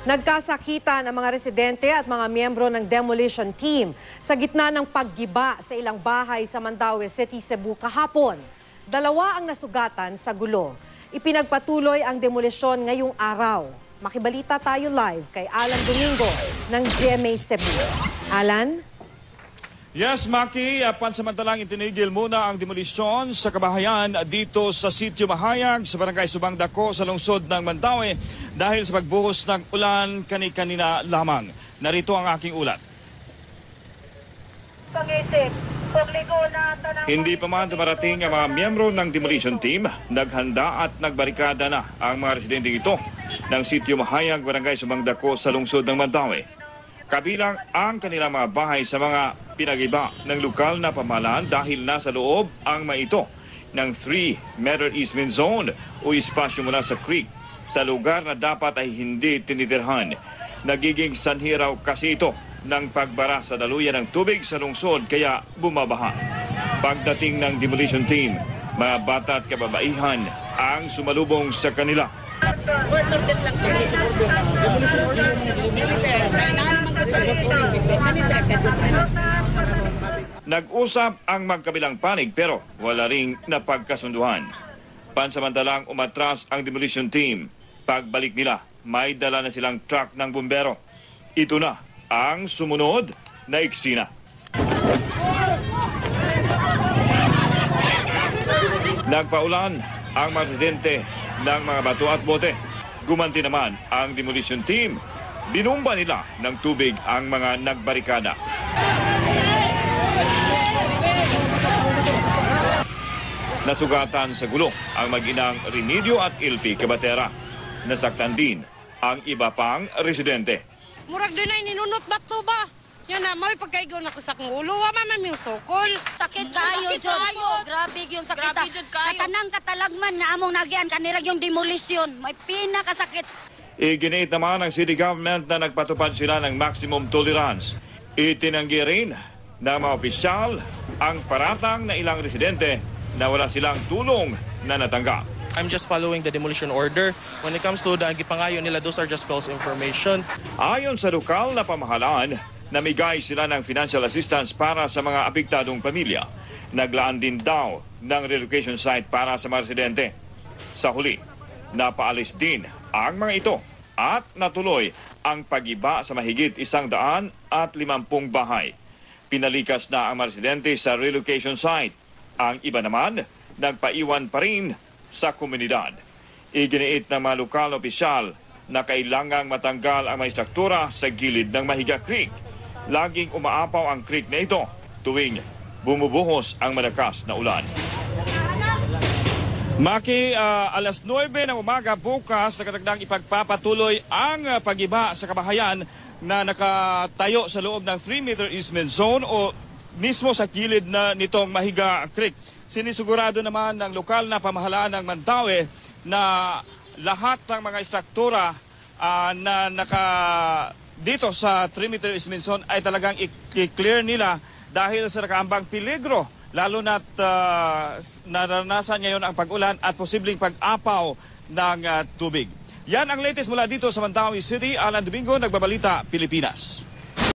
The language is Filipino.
Nagkasakitan ang mga residente at mga miyembro ng demolition team sa gitna ng paggiba sa ilang bahay sa Mandaue City, Cebu kahapon. Dalawa ang nasugatan sa gulo. Ipinagpatuloy ang demolisyon ngayong araw. Makibalita tayo live kay Alan Domingo ng GMA Cebu. Alan? Yes, Maki, uh, pansamantalang itinigil muna ang demolisyon sa kabahayan dito sa sitio Mahayag sa barangay Subang Dako sa lungsod ng Mandaue dahil sa pagbuhos ng ulan kani-kanina lamang. Narito ang aking ulat. Tanang... Hindi pa man dumarating ang mga miyembro ng demolition team, naghanda at nagbarikada na ang mga residente ito ng sitio Mahayag, barangay Subang Dako sa lungsod ng Mandaue. Kabilang ang kanilang mga bahay sa mga pinagiba ng lokal na pamahalaan dahil nasa loob ang mga ito ng 3-meter easement zone o espasyo mula sa creek sa lugar na dapat ay hindi tinitirhan. Nagiging sanhi raw kasi ito ng pagbara sa daluyan ng tubig sa lungsod kaya bumabaha. Pagdating ng demolition team, mga bata at kababaihan ang sumalubong sa kanila. Order din lang sir. Order dili sir. Nag-usap ang magkabilang panig pero wala ring napagkasunduhan. Pansamantalang umatras ang demolition team. Pagbalik nila, may dala na silang truck ng bumbero. Ito na ang sumunod na eksena. Nagpaulan ang mga residente ng mga bato at bote. Gumanti naman ang demolition team. Binumba nila ng tubig ang mga nagbarikada. Nasugatan sa gulo ang mag-inang Renidio at Ilpi Cabatera. Nasaktan din ang iba pang residente. Murag doon ay ninunot bato ba? Yan na, may pagkaigaw na ko sa kong ulo. Wa man yung sukol. Sakit kayo, Sakit Jod. Grabe yung sakit. Grabe, ta- Jud, kayo. Sa tanang katalagman nga among nagian kanirag yung demolisyon. May pinakasakit. Iginiit naman ng city government na nagpatupad sila ng maximum tolerance. Itinanggi rin ng mga opisyal ang paratang na ilang residente na wala silang tulong na natanggap. I'm just following the demolition order. When it comes to the gipangayo nila, those are just false information. Ayon sa lokal na pamahalaan, namigay sila ng financial assistance para sa mga apektadong pamilya. Naglaan din daw ng relocation site para sa mga residente. Sa huli, napaalis din ang mga ito at natuloy ang pagiba sa mahigit isang daan at limampung bahay. Pinalikas na ang mga residente sa relocation site. Ang iba naman, nagpaiwan pa rin sa komunidad. Iginiit ng mga lokal opisyal na kailangang matanggal ang mga struktura sa gilid ng Mahiga Creek. Laging umaapaw ang creek na ito tuwing bumubuhos ang malakas na ulan. Maki, ah, alas 9 ng umaga bukas, nakatagdang ipagpapatuloy ang ah, pagiba sa kabahayan na nakatayo sa loob ng 3-meter easement zone o mismo sa gilid na nitong Mahiga Creek. Sinisigurado naman ng lokal na pamahalaan ng Mantawe na lahat ng mga struktura ah, na naka dito sa 3-meter easement zone ay talagang i-clear nila dahil sa nakaambang peligro lalo na't ah, naranasan ngayon ang pag-ulan at posibleng pag-apaw ng ah, tubig. Yan ang latest mula dito sa Mandawi City. Alan Domingo, Nagbabalita, Pilipinas.